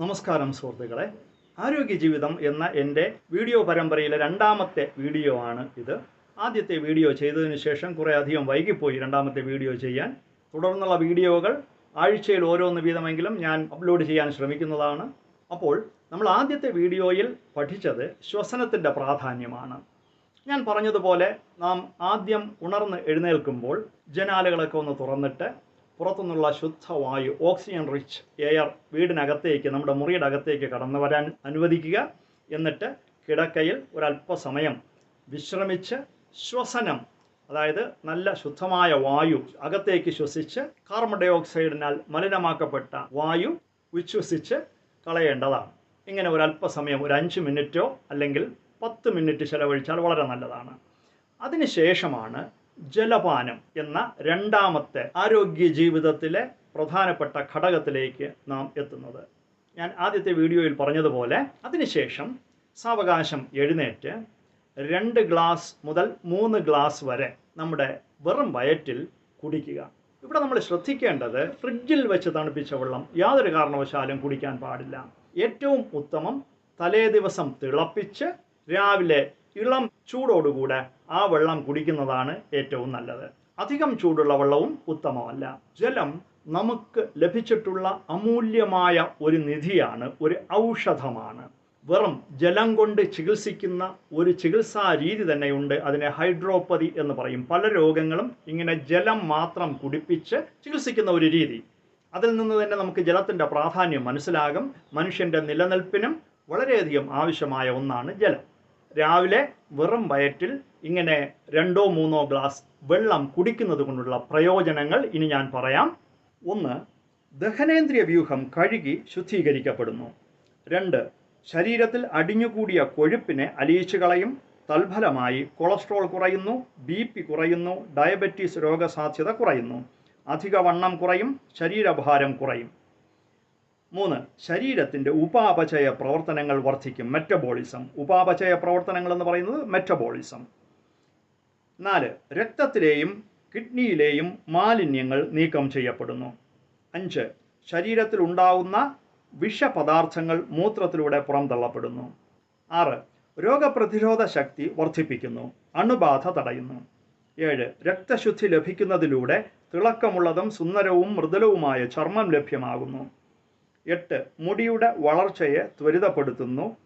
നമസ്കാരം സുഹൃത്തുക്കളെ. ആരോഗ്യ ജീവിതം എന്ന എന്റെ വീഡിയോ പരമ്പരയിലെ രണ്ടാമത്തെ വീഡിയോ ആണ് ഇത്. ആദ്യത്തെ വീഡിയോ ചെയ്തതിന് ശേഷം കുറേ അധികം വൈകിപ്പോയി രണ്ടാമത്തെ വീഡിയോ ചെയ്യാൻ. തുടർന്നുള്ള വീഡിയോകൾ ആഴ്ചയിൽ ഓരോന്ന് വീതമെങ്കിലും ഞാൻ അപ്ലോഡ് ചെയ്യാൻ ശ്രമിക്കുന്നതാണ്. അപ്പോൾ നമ്മൾ ആദ്യത്തെ വീഡിയോയിൽ പഠിച്ചത് ശ്വസനത്തിന്റെ പ്രാധാന്യമാണ്. ഞാൻ പറഞ്ഞതുപോലെ നാം ആദ്യം ഉണർന്ന് എഴുന്നേൽക്കുമ്പോൾ ജനാലകളൊക്കെ ഒന്ന് തുറന്നിട്ട് പുറത്തുനിന്നുള്ള ശുദ്ധവായു ഓക്സിജൻ റിച്ച് എയർ വീടിനകത്തേക്ക് നമ്മുടെ മുറിയുടെ അകത്തേക്ക് കടന്നു വരാൻ അനുവദിക്കുക. എന്നിട്ട് കിടക്കയിൽ ഒരല്പസമയം വിശ്രമിച്ച് ശ്വസനം അതായത് നല്ല ശുദ്ധമായ വായു അകത്തേക്ക് ശ്വസിച്ച് കാർബൺ ഡൈ ഓക്സൈഡിനാൽ മലിനമാക്കപ്പെട്ട വായു വിശ്വസിച്ച് കളയേണ്ടതാണ്. ഇങ്ങനെ ഒരല്പസമയം ഒരു അഞ്ച് മിനിറ്റോ അല്ലെങ്കിൽ പത്ത് മിനിറ്റ് ചിലവഴിച്ചാൽ വളരെ നല്ലതാണ്. അതിനുശേഷമാണ് ജലപാനം എന്ന രണ്ടാമത്തെ ആരോഗ്യ ജീവിതത്തിലെ പ്രധാനപ്പെട്ട ഘടകത്തിലേക്ക് നാം എത്തുന്നത്. ഞാൻ ആദ്യത്തെ വീഡിയോയിൽ പറഞ്ഞതുപോലെ അതിനുശേഷം സാവകാശം എഴുന്നേറ്റ് രണ്ട് ഗ്ലാസ് മുതൽ മൂന്ന് ഗ്ലാസ് വരെ നമ്മുടെ വെറും വയറ്റിൽ കുടിക്കുക. ഇവിടെ നമ്മൾ ശ്രദ്ധിക്കേണ്ടത് ഫ്രിഡ്ജിൽ വെച്ച് തണുപ്പിച്ച വെള്ളം യാതൊരു കാരണവശാലും കുടിക്കാൻ പാടില്ല. ഏറ്റവും ഉത്തമം തലേ ദിവസം തിളപ്പിച്ച് രാവിലെ ഇളം ചൂടോടുകൂടെ ആ വെള്ളം കുടിക്കുന്നതാണ് ഏറ്റവും നല്ലത്. അധികം ചൂടുള്ള വെള്ളവും ഉത്തമമല്ല. ജലം നമുക്ക് ലഭിച്ചിട്ടുള്ള അമൂല്യമായ ഒരു നിധിയാണ് ഒരു ഔഷധമാണ്. വെറും ജലം കൊണ്ട് ചികിത്സിക്കുന്ന ഒരു ചികിത്സാ രീതി തന്നെയുണ്ട് അതിനെ ഹൈഡ്രോപ്പതി എന്ന് പറയും. പല രോഗങ്ങളും ഇങ്ങനെ ജലം മാത്രം കുടിപ്പിച്ച് ചികിത്സിക്കുന്ന ഒരു രീതി. അതിൽ നിന്ന് തന്നെ നമുക്ക് ജലത്തിന്റെ പ്രാധാന്യം മനസ്സിലാകും. മനുഷ്യന്റെ നിലനിൽപ്പിനും വളരെയധികം ആവശ്യമായ ഒന്നാണ് ജലം. രാവിലെ വെറും വയറ്റിൽ ഇങ്ങനെ രണ്ടോ മൂന്നോ ഗ്ലാസ് വെള്ളം കുടിക്കുന്നത് കൊണ്ടുള്ള പ്രയോജനങ്ങൾ ഇനി ഞാൻ പറയാം. ഒന്ന് ദഹനേന്ദ്രിയ വ്യൂഹം കഴുകി ശുദ്ധീകരിക്കപ്പെടുന്നു. രണ്ട് ശരീരത്തിൽ അടിഞ്ഞുകൂടിയ കൊഴുപ്പിനെ അലിയിച്ചു കളയും തൽഫലമായി കൊളസ്ട്രോൾ കുറയുന്നു ബി പി കുറയുന്നു ഡയബറ്റീസ് രോഗസാധ്യത കുറയുന്നു. അധിക വണ്ണം കുറയും ശരീരഭാരം കുറയും. മൂന്ന് ശരീരത്തിന്റെ ഉപാപചയ പ്രവർത്തനങ്ങൾ വർദ്ധിക്കും. മെറ്റബോളിസം ഉപാപചയ പ്രവർത്തനങ്ങൾ എന്ന് പറയുന്നത് മെറ്റബോളിസം നാല് രക്തത്തിലെയും കിഡ്നിയിലെയും മാലിന്യങ്ങൾ നീക്കം ചെയ്യപ്പെടുന്നു. അഞ്ച് ശരീരത്തിൽ ഉണ്ടാവുന്ന വിഷപദാർത്ഥങ്ങൾ മൂത്രത്തിലൂടെ പുറംതള്ളപ്പെടുന്നു ആറ് രോഗപ്രതിരോധ ശക്തി വർദ്ധിപ്പിക്കുന്നു. അണുബാധ തടയുന്നു. ഏഴ് രക്തശുദ്ധി ലഭിക്കുന്നതിലൂടെ തിളക്കമുള്ളതും സുന്ദരവും മൃദുലവുമായ ചർമ്മം ലഭ്യമാകുന്നു. എട്ട് മുടിയുടെ വളർച്ചയെ ത്വരിതപ്പെടുത്തുന്നു.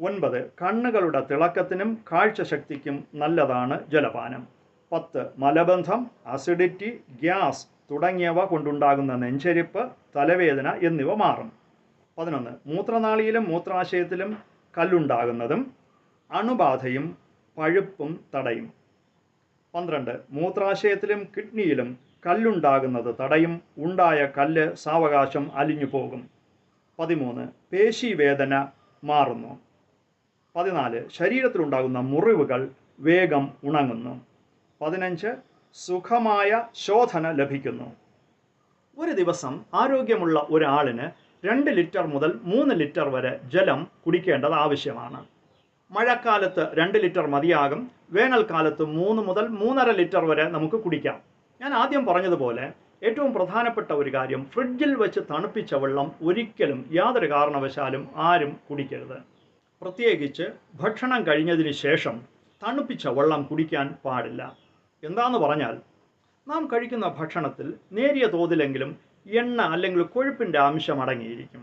ഒൻപത് കണ്ണുകളുടെ തിളക്കത്തിനും കാഴ്ചശക്തിക്കും നല്ലതാണ് ജലപാനം. പത്ത് മലബന്ധം അസിഡിറ്റി ഗ്യാസ് തുടങ്ങിയവ കൊണ്ടുണ്ടാകുന്ന നെഞ്ചരിപ്പ് തലവേദന എന്നിവ മാറും. പതിനൊന്ന് മൂത്രനാളിയിലും മൂത്രാശയത്തിലും കല്ലുണ്ടാകുന്നതും അണുബാധയും പഴുപ്പും തടയും. പന്ത്രണ്ട് മൂത്രാശയത്തിലും കിഡ്നിയിലും കല്ലുണ്ടാകുന്നത് തടയും ഉണ്ടായ കല്ല് സാവകാശം അലിഞ്ഞു പോകും. പതിമൂന്ന് പേശിവേദന മാറുന്നു. പതിനാല് ശരീരത്തിലുണ്ടാകുന്ന മുറിവുകൾ വേഗം ഉണങ്ങുന്നു. പതിനഞ്ച് സുഖമായ ശോധന ലഭിക്കുന്നു. ഒരു ദിവസം ആരോഗ്യമുള്ള ഒരാളിന് രണ്ട് ലിറ്റർ മുതൽ മൂന്ന് ലിറ്റർ വരെ ജലം കുടിക്കേണ്ടത് ആവശ്യമാണ്. മഴക്കാലത്ത് രണ്ട് ലിറ്റർ മതിയാകും. വേനൽക്കാലത്ത് മൂന്ന് മുതൽ മൂന്നര ലിറ്റർ വരെ നമുക്ക് കുടിക്കാം. ഞാൻ ആദ്യം പറഞ്ഞതുപോലെ ഏറ്റവും പ്രധാനപ്പെട്ട ഒരു കാര്യം ഫ്രിഡ്ജിൽ വെച്ച് തണുപ്പിച്ച വെള്ളം ഒരിക്കലും യാതൊരു കാരണവശാലും ആരും കുടിക്കരുത്. പ്രത്യേകിച്ച് ഭക്ഷണം കഴിഞ്ഞതിന് ശേഷം തണുപ്പിച്ച വെള്ളം കുടിക്കാൻ പാടില്ല. എന്താന്ന് പറഞ്ഞാൽ നാം കഴിക്കുന്ന ഭക്ഷണത്തിൽ നേരിയ തോതിലെങ്കിലും എണ്ണ അല്ലെങ്കിൽ കൊഴുപ്പിന്റെ അംശം അടങ്ങിയിരിക്കും.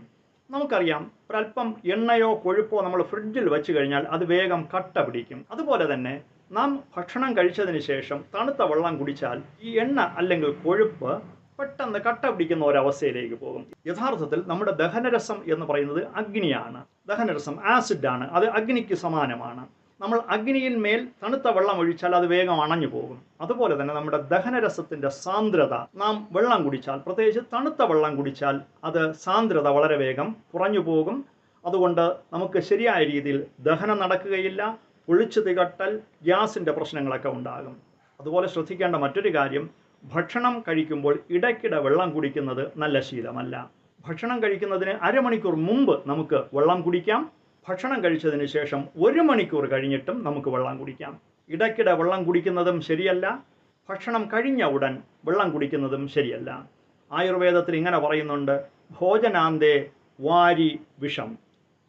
നമുക്കറിയാം ഒരല്പം എണ്ണയോ കൊഴുപ്പോ നമ്മൾ ഫ്രിഡ്ജിൽ വെച്ച് കഴിഞ്ഞാൽ അത് വേഗം കട്ട പിടിക്കും. അതുപോലെ തന്നെ നാം ഭക്ഷണം കഴിച്ചതിന് ശേഷം തണുത്ത വെള്ളം കുടിച്ചാൽ ഈ എണ്ണ അല്ലെങ്കിൽ കൊഴുപ്പ് പെട്ടെന്ന് കട്ട പിടിക്കുന്ന ഒരവസ്ഥയിലേക്ക് പോകും. യഥാർത്ഥത്തിൽ നമ്മുടെ ദഹനരസം എന്ന് പറയുന്നത് അഗ്നിയാണ്. ദഹനരസം ആസിഡാണ് അത് അഗ്നിക്ക് സമാനമാണ്. നമ്മൾ അഗ്നിയിൽ മേൽ തണുത്ത വെള്ളം ഒഴിച്ചാൽ അത് വേഗം അണഞ്ഞു പോകും. അതുപോലെ തന്നെ നമ്മുടെ ദഹനരസത്തിന്റെ സാന്ദ്രത. നാം വെള്ളം കുടിച്ചാൽ പ്രത്യേകിച്ച് തണുത്ത വെള്ളം കുടിച്ചാൽ അത് സാന്ദ്രത വളരെ വേഗം കുറഞ്ഞു പോകും. അതുകൊണ്ട് നമുക്ക് ശരിയായ രീതിയിൽ ദഹനം നടക്കുകയില്ല. പൊളിച്ചു തികട്ടൽ ഗ്യാസിന്റെ പ്രശ്നങ്ങളൊക്കെ ഉണ്ടാകും. അതുപോലെ ശ്രദ്ധിക്കേണ്ട മറ്റൊരു കാര്യം ഭക്ഷണം കഴിക്കുമ്പോൾ ഇടയ്ക്കിടെ വെള്ളം കുടിക്കുന്നത് നല്ല ശീലമല്ല. ഭക്ഷണം കഴിക്കുന്നതിന് അരമണിക്കൂർ മുമ്പ് നമുക്ക് വെള്ളം കുടിക്കാം. ഭക്ഷണം കഴിച്ചതിന് ശേഷം ഒരു മണിക്കൂർ കഴിഞ്ഞിട്ടും നമുക്ക് വെള്ളം കുടിക്കാം. ഇടയ്ക്കിടെ വെള്ളം കുടിക്കുന്നതും ശരിയല്ല. ഭക്ഷണം കഴിഞ്ഞ ഉടൻ വെള്ളം കുടിക്കുന്നതും ശരിയല്ല. ആയുർവേദത്തിൽ ഇങ്ങനെ പറയുന്നുണ്ട് ഭോജനാന്തേ വാരി വിഷം.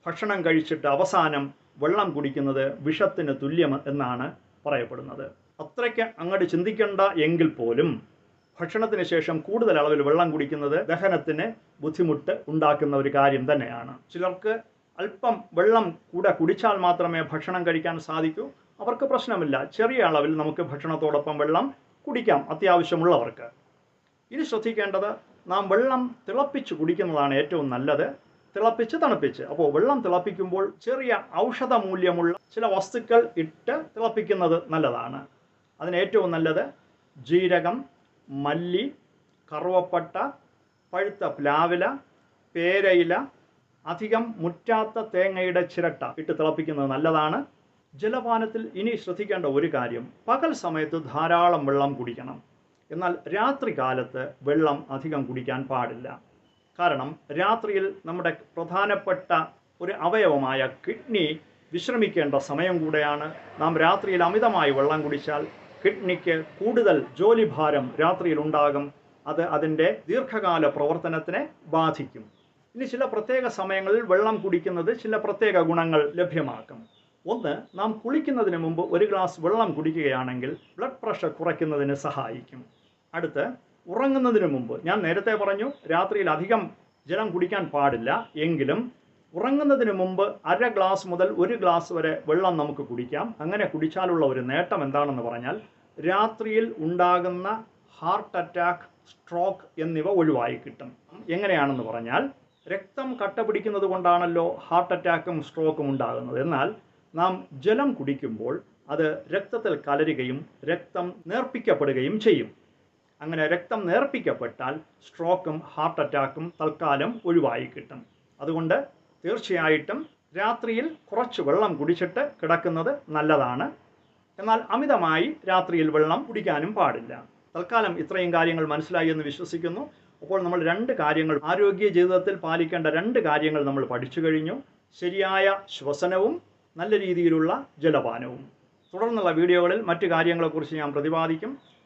ഭക്ഷണം കഴിച്ചിട്ട് അവസാനം വെള്ളം കുടിക്കുന്നത് വിഷത്തിന് തുല്യം എന്നാണ് പറയപ്പെടുന്നത്. അത്രയ്ക്ക് അങ്ങോട്ട് ചിന്തിക്കേണ്ട എങ്കിൽ പോലും ഭക്ഷണത്തിന് ശേഷം കൂടുതൽ അളവിൽ വെള്ളം കുടിക്കുന്നത് ദഹനത്തിന് ബുദ്ധിമുട്ട് ഉണ്ടാക്കുന്ന ഒരു കാര്യം തന്നെയാണ്. ചിലർക്ക് അല്പം വെള്ളം കൂടെ കുടിച്ചാൽ മാത്രമേ ഭക്ഷണം കഴിക്കാൻ സാധിക്കൂ. അവർക്ക് പ്രശ്നമില്ല. ചെറിയ അളവിൽ നമുക്ക് ഭക്ഷണത്തോടൊപ്പം വെള്ളം കുടിക്കാം അത്യാവശ്യമുള്ളവർക്ക്. ഇനി ശ്രദ്ധിക്കേണ്ടത് നാം വെള്ളം തിളപ്പിച്ച് കുടിക്കുന്നതാണ് ഏറ്റവും നല്ലത്. തിളപ്പിച്ച് തണുപ്പിച്ച്. അപ്പോൾ വെള്ളം തിളപ്പിക്കുമ്പോൾ ചെറിയ ഔഷധ മൂല്യമുള്ള ചില വസ്തുക്കൾ ഇട്ട് തിളപ്പിക്കുന്നത് നല്ലതാണ്. അതിന് ഏറ്റവും നല്ലത് ജീരകം മല്ലി കറുവപ്പട്ട പഴുത്ത പ്ലാവില പേരയില അധികം മുറ്റാത്ത തേങ്ങയുടെ ചിരട്ട ഇട്ട് തിളപ്പിക്കുന്നത് നല്ലതാണ്. ജലപാനത്തിൽ ഇനി ശ്രദ്ധിക്കേണ്ട ഒരു കാര്യം പകൽ സമയത്ത് ധാരാളം വെള്ളം കുടിക്കണം. എന്നാൽ രാത്രി കാലത്ത് വെള്ളം അധികം കുടിക്കാൻ പാടില്ല. കാരണം രാത്രിയിൽ നമ്മുടെ പ്രധാനപ്പെട്ട ഒരു അവയവമായ കിഡ്നി വിശ്രമിക്കേണ്ട സമയം കൂടെയാണ്. നാം രാത്രിയിൽ അമിതമായി വെള്ളം കുടിച്ചാൽ കിഡ്നിക്ക് കൂടുതൽ ജോലിഭാരം രാത്രിയിൽ ഉണ്ടാകും. അത് അതിന്റെ ദീർഘകാല പ്രവർത്തനത്തിനെ ബാധിക്കും. ഇനി ചില പ്രത്യേക സമയങ്ങളിൽ വെള്ളം കുടിക്കുന്നത് ചില പ്രത്യേക ഗുണങ്ങൾ ലഭ്യമാക്കും. ഒന്ന് നാം കുളിക്കുന്നതിന് മുമ്പ് ഒരു ഗ്ലാസ് വെള്ളം കുടിക്കുകയാണെങ്കിൽ ബ്ലഡ് പ്രഷർ കുറയ്ക്കുന്നതിന് സഹായിക്കും. അടുത്ത് ഉറങ്ങുന്നതിന് മുമ്പ്. ഞാൻ നേരത്തെ പറഞ്ഞു രാത്രിയിൽ അധികം ജലം കുടിക്കാൻ പാടില്ല. എങ്കിലും ഉറങ്ങുന്നതിന് മുമ്പ് അര ഗ്ലാസ് മുതൽ ഒരു ഗ്ലാസ് വരെ വെള്ളം നമുക്ക് കുടിക്കാം. അങ്ങനെ കുടിച്ചാലുള്ള ഒരു നേട്ടം എന്താണെന്ന് പറഞ്ഞാൽ രാത്രിയിൽ ഉണ്ടാകുന്ന ഹാർട്ട് അറ്റാക്ക് സ്ട്രോക്ക് എന്നിവ ഒഴിവായി കിട്ടും. എങ്ങനെയാണെന്ന് പറഞ്ഞാൽ രക്തം കട്ട പിടിക്കുന്നത് കൊണ്ടാണല്ലോ ഹാർട്ട് അറ്റാക്കും സ്ട്രോക്കും ഉണ്ടാകുന്നത്. എന്നാൽ നാം ജലം കുടിക്കുമ്പോൾ അത് രക്തത്തിൽ കലരുകയും രക്തം നേർപ്പിക്കപ്പെടുകയും ചെയ്യും. അങ്ങനെ രക്തം നേർപ്പിക്കപ്പെട്ടാൽ സ്ട്രോക്കും ഹാർട്ട് അറ്റാക്കും തൽക്കാലം ഒഴിവായി കിട്ടും. അതുകൊണ്ട് തീർച്ചയായിട്ടും രാത്രിയിൽ കുറച്ച് വെള്ളം കുടിച്ചിട്ട് കിടക്കുന്നത് നല്ലതാണ്. എന്നാൽ അമിതമായി രാത്രിയിൽ വെള്ളം കുടിക്കാനും പാടില്ല. തൽക്കാലം ഇത്രയും കാര്യങ്ങൾ മനസ്സിലായി എന്ന് വിശ്വസിക്കുന്നു. അപ്പോൾ നമ്മൾ രണ്ട് കാര്യങ്ങൾ ആരോഗ്യ ജീവിതത്തിൽ പാലിക്കേണ്ട രണ്ട് കാര്യങ്ങൾ നമ്മൾ പഠിച്ചു കഴിഞ്ഞു. ശരിയായ ശ്വസനവും നല്ല രീതിയിലുള്ള ജലപാനവും. തുടർന്നുള്ള വീഡിയോകളിൽ മറ്റു കാര്യങ്ങളെക്കുറിച്ച് ഞാൻ പ്രതിപാദിക്കും.